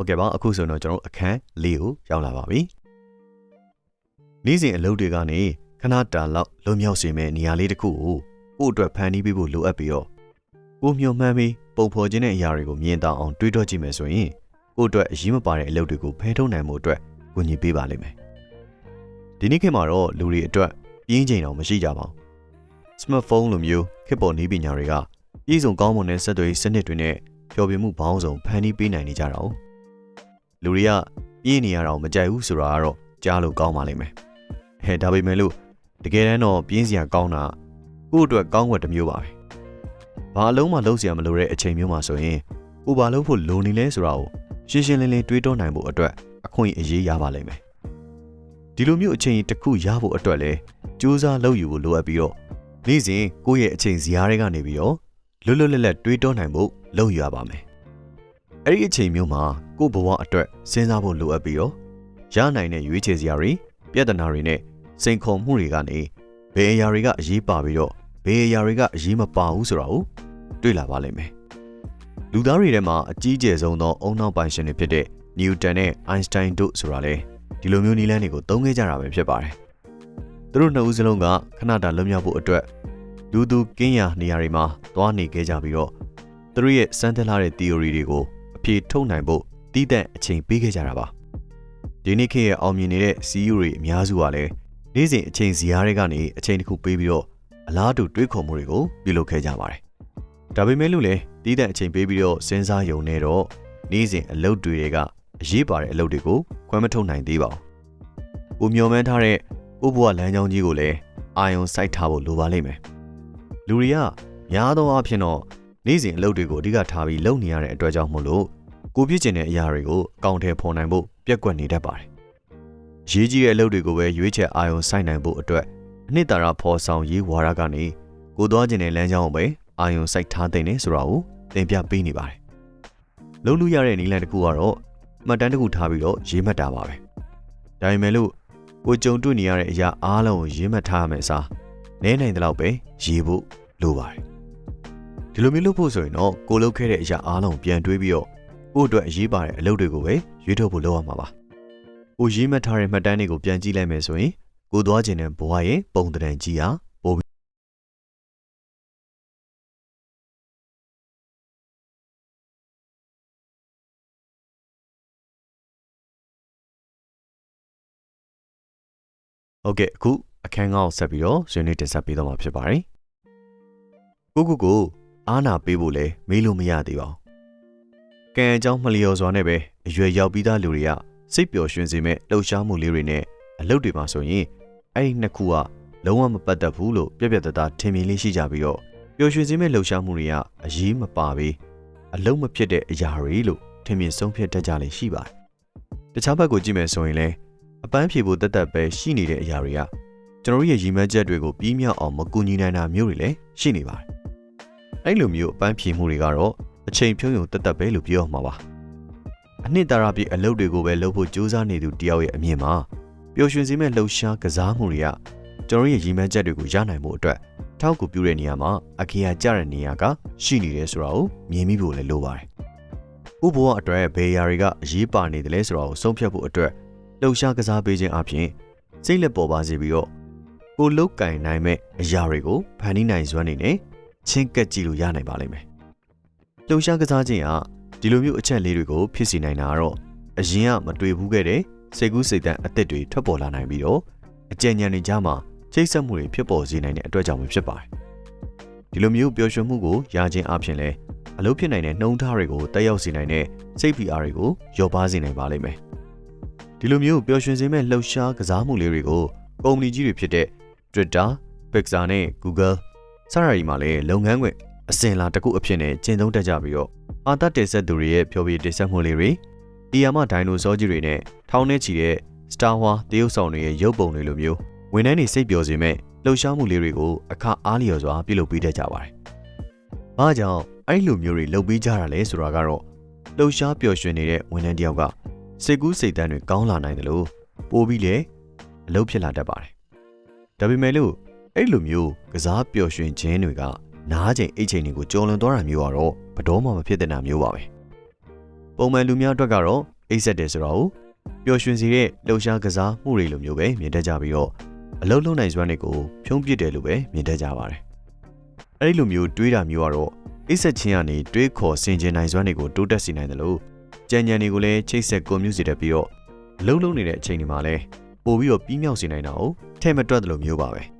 ဟုတ်ကဲ့ပါအခုဆိုတော့ကျွန်တော်တို့အခန်း၄ကိုရောက်လာပါပြီနေ့စဉ်အလုပ်တွေကနေခဏတာလောက်လွန်မြောက်စေမယ့်နေရာလေးတစ်ခုကိုကိုယ့်အတွက်ဖန်တီးပေးဖို့လိုအပ်ပြီးတော့ကိုမျှော်မှန်းပြီးပုံဖော်ခြင်းတဲ့အရာတွေကိုမြင်တောင်အောင်တွေးတောကြည့်မယ်ဆိုရင်ကိုယ့်အတွက်အရေးမပါတဲ့အလုပ်တွေကိုဖယ်ထုတ်နိုင်မှုအတွက်ကူညီပေးပါလိမ့်မယ်ဒီနေ့ခေတ်မှာတော့လူတွေအတွက်ပြင်းချိန်တော့မရှိကြပါဘူး smartphone လိုမျိုးခေတ်ပေါ်နည်းပညာတွေကပြည်စုံကောင်းမွန်တဲ့စက်တွေစနစ်တွေနဲ့ပျော်ပြမှုပေါင်းစုံဖန်တီးပေးနိုင်နေကြတာ哦 လူတွေကပြင်းနေရတာကိုမကြိုက်ဘူးဆိုတာကတော့ကြားလို့ကောင်းပါလိမ့်မယ်ဟဲ့ဒါပေမဲ့လို့တကယ်တမ်းတော့ပြင်းစရာကောင်းတာကိုယ့်အတွက်ကောင်းွက်တစ်မျိုးပါပဲဘာအလုံးမှလုံးစရာမလိုတဲ့အချိန်မျိုးမှာဆိုရင်ကိုဘာလို့ဖို့လိုနေလဲဆိုတာကိုရှင်းရှင်းလင်းလင်းတွေးတောနိုင်ဖို့အတွက်အခွင့်အရေးရပါလိမ့်မယ်ဒီလိုမျိုးအချိန်တစ်ခုရဖို့အတွက်လဲစူးစမ်းလုပ်ယူဖို့လိုအပ်ပြီးတော့နေ့စဉ်ကိုယ့်ရဲ့အချိန်ဇယားတွေကနေပြီးတော့လွတ်လွတ်လပ်လပ်တွေးတောနိုင်ဖို့လုပ်ယူရပါမယ် အဲ့ဒီအချိန်မျိုးမှာကိုယ့်ဘဝအတွက်စဉ်းစားဖို့လိုအပ်ပြီးတော့ရနိုင်တဲ့ရွေးချယ်စရာတွေပြဿနာတွေနဲ့စိန်ခေါ်မှုတွေကနေဘယ်အရာတွေကအရေးပါပြီးတော့ဘယ်အရာတွေကအရေးမပါဘူးဆိုတာကိုတွေ့လာပါလိမ့်မယ်လူသားတွေထဲမှာအကြီးကျယ်ဆုံးသောအုံနောက်ပိုင်ရှင်တွေဖြစ်တဲ့နျူတန်နဲ့အိုင်စတိုင်းတို့ဆိုတာလေဒီလိုမျိုးနည်းလမ်းတွေကိုသုံးခဲ့ကြတာပဲဖြစ်ပါတယ်သူတို့နှစ်ဦးစလုံးကခဏတာလွတ်မြောက်ဖို့အတွက်လူသူကင်းရာနေရာတွေမှာသွားနေခဲ့ကြပြီးတော့သူတို့ရဲ့စမ်းသပ်လာတဲ့ theory တွေကို အဖြေထုတ်နိုင်ဖို့တည်တဲ့အချိန်ပေးခဲ့ကြတာပါဒီနေ့ခေတ်ရဲ့အောင်မြင်နေတဲ့ CEO တွေအများစုကလည်းနေ့စဉ်အချိန်ဇယားတွေကနေအချိန်တစ်ခုပေးပြီးတော့အလားတူတွေးခေါ်မှုတွေကိုပြုလုပ်ခဲ့ကြပါတယ်ဒါပေမဲ့လို့လည်းတည်တဲ့အချိန်ပေးပြီးတော့စဉ်းစားယုံနေတော့နေ့စဉ်အလုပ်တွေတွေကအရေးပါတဲ့အလုပ်တွေကိုခွဲမထုတ်နိုင်သေးပါဘူးကိုမျော်မှန်းထားတဲ့ဥပဘဝလမ်းကြောင်းကြီးကိုလည်းအာယုံစိုက်ထားဖို့လိုပါလိမ့်မယ်လူတွေကများသောအားဖြင့်တော့ နေ့စဉ်အလုပ်တွေကိုအဓိကထားပြီးလုပ်နေရတဲ့အတွက်ကြောင့်မို့လို့ကိုပြည့်ကျင်တဲ့အရာတွေကိုအကောင့်ထဲဖော်နိုင်ဖို့ပြက်ကွက်နေတတ်ပါတယ်။ရေးကြီးတဲ့အလုပ်တွေကိုပဲရွေးချယ်အာရုံစိုက်နိုင်ဖို့အတွက်အနှစ်သာရဖော်ဆောင်ရေးဝါဒကနေကိုသွားကျင်တဲ့လမ်းကြောင်းကိုပဲအာရုံစိုက်ထားတဲ့နေဆိုတာကိုသင်ပြပေးနေပါတယ်။လုံးလို့ရတဲ့နည်းလမ်းတစ်ခုကတော့မှတ်တမ်းတစ်ခုထားပြီးတော့ရေးမှတ်တာပါပဲ။ဒါပေမဲ့လို့ကိုကြုံတွေ့နေရတဲ့အရာအားလုံးကိုရေးမှတ်ထားရမယ်စားနဲနိုင်တဲ့လောက်ပဲရေးဖို့လိုပါတယ်။ ဒီလိုမျိုးလုပ်ဖို့ဆိုရင်တော့ကိုလုပ်ခဲ့တဲ့အရာအားလုံးပြန်တွေးပြီးတော့ကို့အတွက်အရေးပါတဲ့အလုပ်တွေကိုပဲရွေးထုတ်ဖို့လုပ်ရမှာပါ။ကိုရေးမှတ်ထားတဲ့မှတ်တမ်းတွေကိုပြန်ကြည့်လိုက်မယ်ဆိုရင်ကိုသွားခြင်းတဲ့ဘဝရဲ့ပုံသဏ္ဍာန်ကြီးဟာပိုပြီးဟုတ်ကဲ့အခုအခန်းကောင်းဆက်ပြီးတော့ဆွေးနွေးတင်ဆက်ပေးတော့မှာဖြစ်ပါတယ်။ကိုကိုကို အားနာပေးဖို့လဲမေးလို့မရသေးပါဘူး။ကံအကြောင်းမလျော်စွာနဲ့ပဲအရွယ်ရောက်ပြီးသားလူတွေကစိတ်ပျော်ရွှင်စေမဲ့လှုပ်ရှားမှုလေးတွေနဲ့အလုပ်တွေမှာဆိုရင်အဲ့ဒီနှစ်ခုကလုံးဝမပတ်သက်ဘူးလို့ပြက်ပြက်တသားထင်မြင်လေးရှိကြပြီးတော့ပျော်ရွှင်စေမဲ့လှုပ်ရှားမှုတွေကအရေးမပါဘဲအလုံးမဖြစ်တဲ့အရာတွေလို့ထင်မြင်ဆုံးဖြတ်တတ်ကြလေရှိပါတယ်။တခြားဘက်ကိုကြည့်မယ်ဆိုရင်လည်းအပန်းဖြေဖို့တက်တက်ပဲရှိနေတဲ့အရာတွေကကျွန်တော်တို့ရဲ့ရည်မှန်းချက်တွေကိုပြီးမြောက်အောင်မကူညီနိုင်တာမျိုးတွေလည်းရှိနေပါတယ်။ အဲ့လိုမျိုးအပန်းဖြေမှုတွေကတော့အချိန်ဖြုံးရုံတက်တက်ပဲလို့ပြောမှာပါ။အနှစ်သာရပြည့်အလုပ်တွေကိုပဲလုပ်ဖို့ကြိုးစားနေသူတယောက်ရဲ့အမြင်မှာပျော်ရွှင်စေမဲ့လှုပ်ရှားကစားမှုတွေကကျွန်တော်ရဲ့ရည်မှန်းချက်တွေကိုရနိုင်မှုအတွက်ထောက်ကူပြုတဲ့နေရာမှာအခရာကျတဲ့နေရာကရှိနေတယ်ဆိုတာကိုမြင်မိဖို့လည်းလိုပါတယ်။ဥပဘဝအတွက်ဘယ်အရာတွေကအရေးပါနေတယ်လဲဆိုတာကိုဆုံးဖြတ်ဖို့အတွက်လှုပ်ရှားကစားပေးခြင်းအပြင်စိတ်လက်ပေါ်ပါစေပြီးတော့ကိုလုတ်ကင်နိုင်မဲ့အရာတွေကိုဖန်တီးနိုင်စွမ်းနေနဲ့ ချင်းကပ်ကြည့်လို့ရနိုင်ပါလိမ့်မယ်။လှုပ်ရှားကစားခြင်းဟာဒီလိုမျိုးအချက်လေးတွေကိုဖြစ်စီနိုင်တာကတော့အရင်ကမတွေ့ဘူးခဲ့တဲ့စိတ်ကူးစိတ်တန်းအသစ်တွေထွက်ပေါ်လာနိုင်ပြီးတော့အကြံဉာဏ်တွေကြားမှာချိတ်ဆက်မှုတွေဖြစ်ပေါ်စေနိုင်တဲ့အတွက်ကြောင့်ပဲဖြစ်ပါတယ်။ဒီလိုမျိုးပျော်ရွှင်မှုကိုရခြင်းအပြင်လဲအလုပ်ဖြစ်နိုင်တဲ့နှုံထားတွေကိုတက်ရောက်စေနိုင်တဲ့စိတ်ဖိအားတွေကိုလျော့ပါစေနိုင်ပါလိမ့်မယ်။ဒီလိုမျိုးပျော်ရွှင်စေမဲ့လှုပ်ရှားကစားမှုလေးတွေကိုကုမ္ပဏီကြီးတွေဖြစ်တဲ့ Twitter, Pixar နဲ့ Google စတာတွေမှာလည်းလုပ်ငန်းခွင်အစင်လာတစ်ခုအဖြစ်နဲ့ကျင့်သုံးတတ်ကြပြီးတော့အာသတင်ဆက်သူတွေရဲ့ဖြောပြတင်ဆက်မှုလေးတွေအီယာမဒိုင်နိုဆောကြီးတွေနဲ့ထောင်းနေချီတဲ့ Star Wars တရုတ်ဆောင်တွေရဲ့ရုပ်ပုံတွေလိုမျိုးဝန်ထမ်းတွေစိတ်ပျော်စေမဲ့လှုပ်ရှားမှုလေးတွေကိုအခအားလျော်စွာပြုလုပ်ပေးတတ်ကြပါတယ်။ဘာကြောင့်အဲ့လိုမျိုးတွေလုပ်ပေးကြတာလဲဆိုတာကတော့လှုပ်ရှားပျော်ရွှင်နေတဲ့ဝန်ထမ်းတယောက်ကစိတ်ကူးစိတ်တန်းတွေကောင်းလာနိုင်တယ်လို့ပို့ပြီးလေအလုပ်ဖြစ်လာတတ်ပါတယ်။ဒါပေမဲ့လို့ အဲ့လိုမျိုးကစားပျော်ရွှင်ခြင်းတွေကနားချိန်အိတ်ချိန်တွေကိုကြော်လွန်သွားတာမျိုးကတော့ဘတော်မှမဖြစ်တဲ့နာမျိုးပါပဲ။ပုံမှန်လူများအတွက်ကတော့အိတ်ဆက်တယ်ဆိုတော့ပျော်ရွှင်စေတဲ့လှုပ်ရှားကစားမှုတွေလိုမျိုးပဲမြင်တတ်ကြပြီးတော့အလုံးလုံးနိုင်စွမ်းတွေကိုဖြုံးပစ်တယ်လို့ပဲမြင်တတ်ကြပါတယ်။အဲဒီလိုမျိုးတွေးတာမျိုးကတော့အိတ်ဆက်ခြင်းကနေတွေးခေါ်ဆင်ခြင်နိုင်စွမ်းတွေကိုတိုးတက်စေနိုင်တယ်လို့ကြံကြံတွေကိုလည်းချိတ်ဆက်ကွန်မြူစေတတ်ပြီးတော့အလုံးလုံးနေတဲ့အချိန်တွေမှာလည်းပို့ပြီးတော့ပြီးမြောက်စေနိုင်တာကိုထဲမတွက်တယ်လို့မျိုးပါပဲ။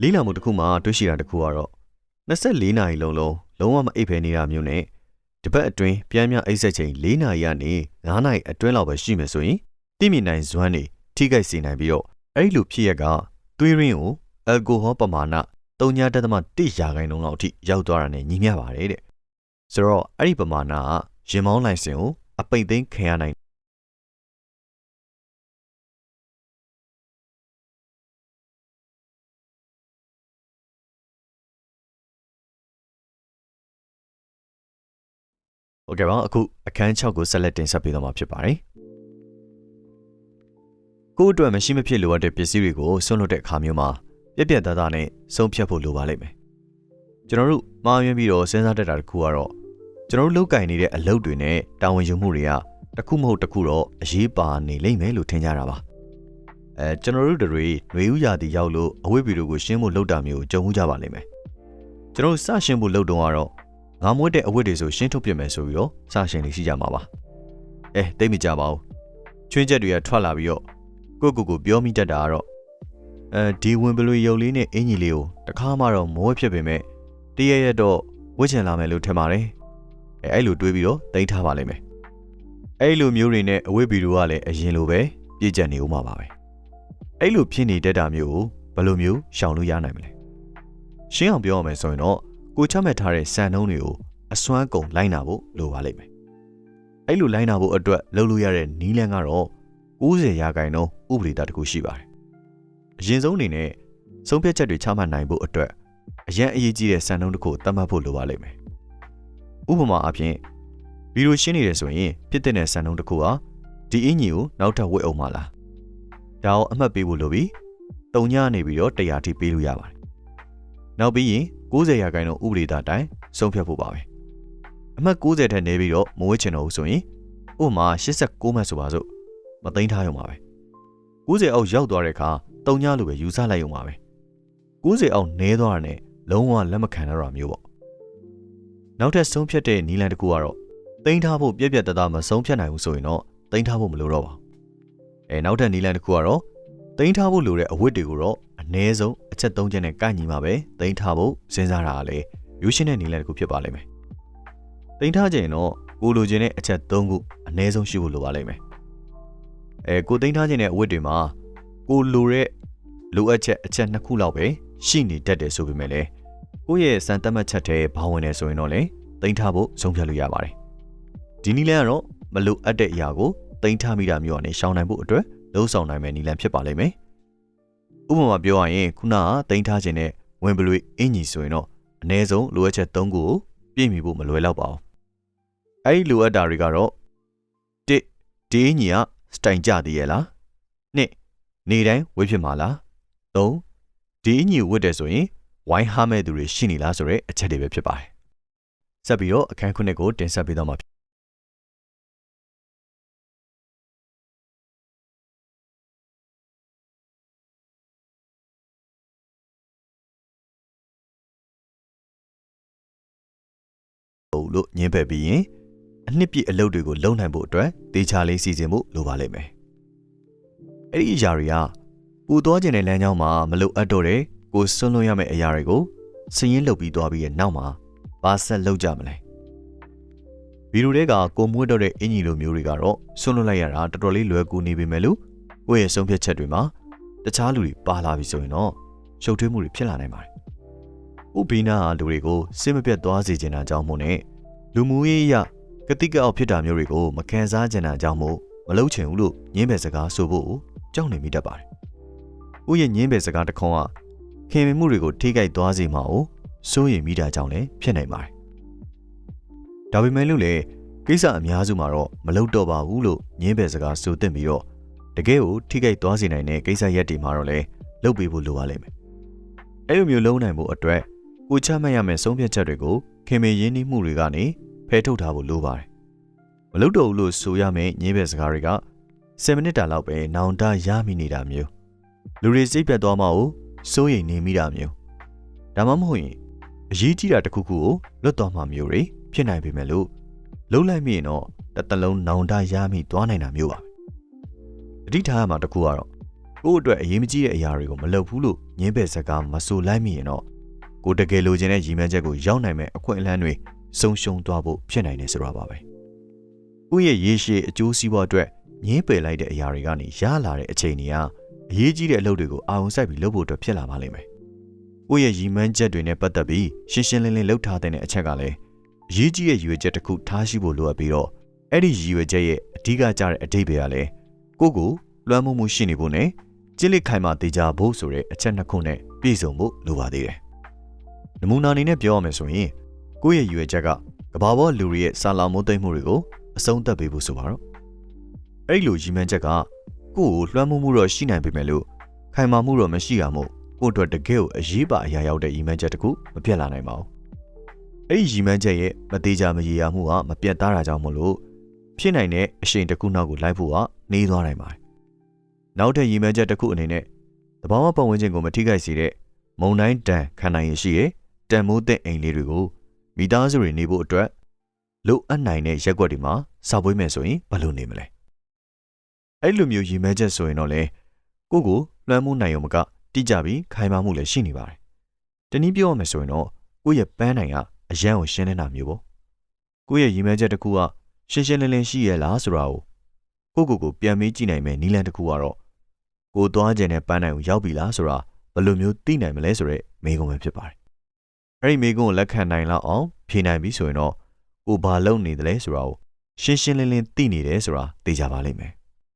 လေးလာမှုတစ်ခုမှတွေးရှိတာတစ်ခုကတော့24နာရီလုံးလုံးလုံးဝမအိပ်ဖဲနေတာမျိုးနဲ့တပတ်အတွင်းပြန်ပြန်အိပ်ဆက်ချိန်4နာရီကနေ9နာရီအတွင်းလောက်ပဲရှိမယ်ဆိုရင်တိမြင့်နိုင်စွမ်းနေထိခိုက်စေနိုင်ပြီးတော့အဲ့ဒီလိုဖြစ်ရက်ကသွေးရင်းကိုအယ်ကိုဟောပမာဏ3.1ရာခိုင်နှုန်းလောက်အထိရောက်သွားတာနဲ့ညီမျှပါတယ်တဲ့ဆိုတော့အဲ့ဒီပမာဏကရင်မောင်းလိုင်စင်ကိုအပိတ်သိမ်းခံရနိုင် ဟုတ်ကဲ့ပါအခုအခန်း6ကိုဆက်လက်တင်ဆက်ပေးသွားမှာဖြစ်ပါတယ်ကို့အတွက်မရှိမဖြစ်လိုအပ်တဲ့ပစ္စည်းတွေကိုဆွန့်လွတ်တဲ့အခါမျိုးမှာပြက်ပြက်သားသားနဲ့ဆုံးဖြတ်ဖို့လိုပါလိမ့်မယ်ကျွန်တော်တို့မှားယွင်းပြီးတော့စဉ်းစားတတ်တာတခုကတော့ကျွန်တော်တို့လောက်ကင်နေတဲ့အလုပ်တွေနဲ့တာဝန်ယူမှုတွေကတစ်ခုမဟုတ်တစ်ခုတော့အရေးပါနေလိမ့်မယ်လို့ထင်ကြတာပါအဲကျွန်တော်တို့တွေຫນွေဥရာတီရောက်လို့အဝိဗီတို့ကိုရှင်းဖို့လှုပ်တာမျိုးကြုံမှုကြပါလိမ့်မယ်ကျွန်တော်စရှင်းဖို့လှုပ်တော့ကတော့ ငါမွေးတဲ့အဝိတွေဆိုရှင်းထုတ်ပြမယ်ဆိုပြီးတော့စရှင်းလေးရှိကြမှာပါအဲတိတ်မကြပါဘူးချွင်းချက်တွေကထွက်လာပြီးတော့ကိုကိုကိုပြောမိတတ်တာကတော့အဲဒီဝင်ပလွေရုပ်လေးနဲ့အင်ကြီးလေးကိုတခါမှတော့မဝဲဖြစ်ပေမဲ့တရရက်တော့ဝှက်ချင်လာမယ်လို့ထင်ပါတယ်အဲအဲ့လိုတွေးပြီးတော့တိတ်ထားပါလိမ့်မယ်အဲ့လိုမျိုးတွေနဲ့အဝိဗီတို့ကလည်းအရင်လိုပဲပြည့်ကျက်နေဦးမှာပါပဲအဲ့လိုဖြစ်နေတတ်တာမျိုးကိုဘယ်လိုမျိုးရှောင်လို့ရနိုင်မလဲရှင်းအောင်ပြောရမယ်ဆိုရင်တော့ ကိုချမှတ်ထားတဲ့စံနှုန်းတွေကိုအစွမ်းကုန်လိုက်နာဖို့လိုပါလိမ့်မယ်အဲ့လိုလိုက်နာဖို့အတွက်လုပ်လို့ရတဲ့နီးလန်းကတော့90ရာခိုင်နှုန်းဥပဒေတာတစ်ခုရှိပါတယ်အရင်ဆုံးအနေနဲ့ဆုံးဖြတ်ချက်တွေချမှတ်နိုင်ဖို့အတွက်အရန်အရေးကြီးတဲ့စံနှုန်းတစ်ခုသတ်မှတ်ဖို့လိုပါလိမ့်မယ်ဥပမာအားဖြင့်ဗီဒီယိုရှင်းနေတယ်ဆိုရင်ဖြစ်တဲ့စံနှုန်းတစ်ခုဟာဒီအင်ကြီးကိုနောက်ထပ်ဝတ်အောင်မလားဒါအောင်အမှတ်ပေးဖို့လိုပြီးတုံညနေပြီးတော့100ထိပေးလို့ရပါတယ်နောက်ပြီးရင် 90ရာခိုင်နှုန်းဥပဒေသားအတိုင်းဆုံးဖြတ်ဖို့ပါပဲအမှတ်90ထက်နည်းပြီးတော့မဝေ့ချင်တော့ဘူးဆိုရင်ဥပမာ89မှတ်ဆိုပါစို့မသိမ်းထားရုံပါပဲ90အောက်ရောက်သွားတဲ့အခါတုံညလိုပဲယူဆလိုက်ရုံပါပဲ90အောက်နည်းသွားတာနဲ့လုံးဝလက်မခံတော့တာမျိုးပေါ့နောက်ထပ်ဆုံးဖြတ်တဲ့နီလန်တစ်ခုကတော့သိမ်းထားဖို့ပြက်ပြက်တသားမဆုံးဖြတ်နိုင်ဘူးဆိုရင်တော့သိမ်းထားဖို့မလိုတော့ပါဘူးအဲနောက်ထပ်နီလန်တစ်ခုကတော့သိမ်းထားဖို့လိုတဲ့အဝတ်တွေကိုတော့ အ ਨੇ ဆုံးအချက်၃ချက်နဲ့ကိုက်ညီမှာပဲသိမ်းထားဖို့စဉ်းစားတာကလေရိုးရှင်းတဲ့နီလန်တစ်ခုဖြစ်ပါလိမ့်မယ်သိမ်းထားခြင်းတော့ကိုလိုချင်တဲ့အချက်၃ခုအ ਨੇ ဆုံးရှိဖို့လိုပါလိမ့်မယ်အဲကိုသိမ်းထားခြင်းတဲ့အဝတ်တွေမှာကိုလိုတဲ့လိုအပ်ချက်အချက်နှစ်ခုလောက်ပဲရှိနေတတ်တယ်ဆိုပေမဲ့လည်းကိုယ့်ရဲ့စံတတ်မှတ်ချက်တွေဘာဝင်နေဆိုရင်တော့လေသိမ်းထားဖို့ဆုံးဖြတ်လို့ရပါတယ်ဒီနည်းလမ်းကတော့မလိုအပ်တဲ့အရာကိုသိမ်းထားမိတာမျိုးနဲ့ရှောင်နိုင်ဖို့အတွက်လှုံ့ဆော်နိုင်မယ့်နည်းလမ်းဖြစ်ပါလိမ့်မယ် ဥပမာပြောရရင်ခုနကသိမ်းထားခြင်းနဲ့ဝင်ပလွေအင်ကြီးဆိုရင်တော့အ ਨੇ ဆုံးလိုအပ်ချက်၃ခုကိုပြည့်မီဖို့မလွယ်တော့ပါဘူးအဲ့ဒီလိုအပ်တာတွေကတော့၁ဒီအင်ကြီးကစတိုင်ကြသေးရဲ့လား၂နေတိုင်းဝေးဖြစ်မှာလား၃ဒီအင်ကြီးဝတ်တယ်ဆိုရင်ဝိုင်းဟားမဲ့သူတွေရှိနေလားဆိုတဲ့အချက်တွေပဲဖြစ်ပါတယ်ဆက်ပြီးတော့အခန်းခုနှစ်ကိုတင်ဆက်ပေးတော့မှာ လို့ညင်းပယ်ပြီးရင်အနှစ်ပြည့်အလုပ်တွေကိုလုပ်နိုင်ဖို့အတွက်တေချာလေးစီစဉ်ဖို့လိုပါလိမ့်မယ်။အဲ့ဒီအရာတွေကပူသွားခြင်းတဲ့လမ်းကြောင်းမှာမလိုအပ်တော့တဲ့ကိုဆွန့်လွတ်ရမယ့်အရာတွေကိုစည်ရင်းလုပ်ပြီးသွားပြီးရဲ့နောက်မှာဘာဆက်လုပ်ကြမလဲ။ဗီဒီယိုတွေကကိုမွေးတော့တဲ့အင်ကြီးလိုမျိုးတွေကတော့ဆွန့်လွတ်လိုက်ရတာတော်တော်လေးလွယ်ကူနေပေမဲ့လို့ကိုယ့်ရဲ့ဆုံးဖြတ်ချက်တွေမှာတခြားလူတွေပါလာပြီဆိုရင်တော့ရှုပ်ထွေးမှုတွေဖြစ်လာနိုင်ပါတယ်။ဥပီနာဟာလူတွေကိုစိတ်မပြတ်သွားစေချင်တာကြောင့်မို့နဲ့ လူမှုရေးအရကတိကအောက်ဖြစ်တာမျိုးတွေကိုမခံစားကြတာကြောင့်မို့မလုပ်ချင်ဘူးလို့ညင်းပယ်စကားဆိုဖို့ကြောက်နေမိတတ်ပါတယ်။ဥရဲ့ညင်းပယ်စကားတစ်ခွန်းကခင်မင်မှုတွေကိုထိခိုက်သွားစေမှာကိုစိုးရိမ်မိတာကြောင့်လည်းဖြစ်နိုင်ပါတယ်။ဒါပေမဲ့လို့လေကိစ္စအများစုမှာတော့မလုပ်တော့ပါဘူးလို့ညင်းပယ်စကားဆိုတင်ပြီးတော့တကယ်ကိုထိခိုက်သွားစေနိုင်တဲ့ကိစ္စရက်တွေမှာတော့လေလုပ်ပေးဖို့လိုပါလိမ့်မယ်။အဲ့လိုမျိုးလုံးနိုင်ဖို့အတွက်ကိုချမှတ်ရမယ့်ဆုံးဖြတ်ချက်တွေကို ခင်မင်ရင်းနှီးမှုတွေကနေဖယ်ထုတ်ထားဖို့လိုပါတယ်မလုပ်တော့ဘူးလို့ဆိုရမယ့်ညင်းပဲစကားတွေက10မိနစ်တာလောက်ပဲနောင်တရမိနေတာမျိုးလူတွေစိတ်ပြတ်သွားမှကိုစိုးရိမ်နေမိတာမျိုးဒါမှမဟုတ်ရင်အရေးကြီးတာတစ်ခုခုကိုလွတ်သွားမှမျိုးတွေဖြစ်နိုင်ပေမဲ့လို့လုံးလိုက်မိရင်တော့တစ်သလုံးနောင်တရမိသွားနိုင်တာမျိုးပါပဲတတိထားရမှာတစ်ခုကတော့ကိုယ့်အတွက်အရေးမကြီးတဲ့အရာတွေကိုမလုပ်ဘူးလို့ညင်းပဲစကားမဆိုလိုက်မိရင်တော့ ကိုယ်တကယ်လိုချင်တဲ့ရည်မှန်းချက်ကိုရောက်နိုင်မဲ့အခွင့်အလမ်းတွေဆုံးရှုံးသွားဖို့ဖြစ်နိုင်တယ်ဆိုတာပါပဲကိုယ့်ရဲ့ရေရှည်အကျိုးစီးပွားအတွက်ညင်းပယ်လိုက်တဲ့အရာတွေကနေရလာတဲ့အချိန်တွေကအရေးကြီးတဲ့အလုပ်တွေကိုအာရုံစိုက်ပြီးလုပ်ဖို့အတွက်ဖြစ်လာပါလိမ့်မယ်ကိုယ့်ရဲ့ရည်မှန်းချက်တွေနဲ့ပတ်သက်ပြီးရှင်းရှင်းလင်းလင်းလုပ်ထားတဲ့အချက်ကလည်းအရေးကြီးတဲ့ရည်ရွယ်ချက်တစ်ခုထားရှိဖို့လိုအပ်ပြီးတော့အဲ့ဒီရည်ရွယ်ချက်ရဲ့အဓိကကျတဲ့အဓိပ္ပာယ်ကလည်းကိုယ့်ကိုလွှမ်းမိုးမှုရှိနေဖို့နဲ့ကြစ်လက်ခိုင်မာတေချာဖို့ဆိုတဲ့အချက်နှစ်ခုနဲ့ပြည့်စုံဖို့လိုပါသေးတယ်။ နမူနာအနေနဲ့ပြောရမယ်ဆိုရင်ကိုယ့်ရဲ့ရည်ရွယ်ချက်ကကဘာပေါ်လူတွေရဲ့စာလောင်မိုးသိမ့်မှုတွေကိုအဆုံးသတ်ပေးဖို့ဆိုပါတော့။အဲ့ဒီလိုရည်မှန်းချက်ကကိုယ့်ကိုလွှမ်းမိုးမှုတော့ရှိနိုင်ပေမဲ့လို့ခိုင်မာမှုတော့မရှိတာမို့ကိုယ့်အတွက်တကယ်ကိုအရေးပါအရာရောက်တဲ့ရည်မှန်းချက်တစ်ခုမပြတ်လာနိုင်ပါဘူး။အဲ့ဒီရည်မှန်းချက်ရဲ့မသေးချာမရေရာမှုကမပြတ်သားတာကြောင့်မို့လို့ဖြစ်နိုင်တဲ့အရှိန်တစ်ခုနောက်ကိုလိုက်ဖို့ကနေသွားနိုင်ပါတယ်။နောက်ထပ်ရည်မှန်းချက်တစ်ခုအနေနဲ့တဘာဝပတ်ဝန်းကျင်ကိုမထိခိုက်စေတဲ့မုံတိုင်းတန်ခံနိုင်ရရှိရဲ့ တန်မိုးတဲ့အိမ်လေးတွေကိုမိသားစုတွေနေဖို့အတွက်လိုအပ်နိုင်တဲ့ရက်ွက်တွေမှာစောက်ပွေးမယ်ဆိုရင်ဘယ်လိုနေမလဲ။အဲ့လိုမျိုးရည်မှန်းချက်ဆိုရင်တော့လေကိုယ့်ကိုလွှမ်းမိုးနိုင်ရုံမကတိကျပြီးခိုင်မာမှုလည်းရှိနေပါတယ်။တနည်းပြောရမယ်ဆိုရင်တော့ကိုယ့်ရဲ့ပန်းနိုင်ကအရန်ကိုရှင်းနေတာမျိုးပေါ့။ကိုယ့်ရဲ့ရည်မှန်းချက်တစ်ခုကရှင်းရှင်းလင်းလင်းရှိရဲ့လားဆိုတာကိုကိုကိုကိုပြန်မေးကြည့်နိုင်မယ်နီလန်တစ်ခုကတော့ကိုသွားကျင်တဲ့ပန်းနိုင်ကိုရောက်ပြီလားဆိုတာဘယ်လိုမျိုးသိနိုင်မလဲဆိုတော့မေးခွန်းပဲဖြစ်ပါတယ်။ အဲ့ဒီမေးခွန်းကိုလက်ခံနိုင်လောက်အောင်ဖြေနိုင်ပြီဆိုရင်တော့ကိုဘာလုပ်နေတယ်လဲဆိုတာကိုရှင်းရှင်းလင်းလင်းသိနေတယ်ဆိုတာသိကြပါလိမ့်မယ်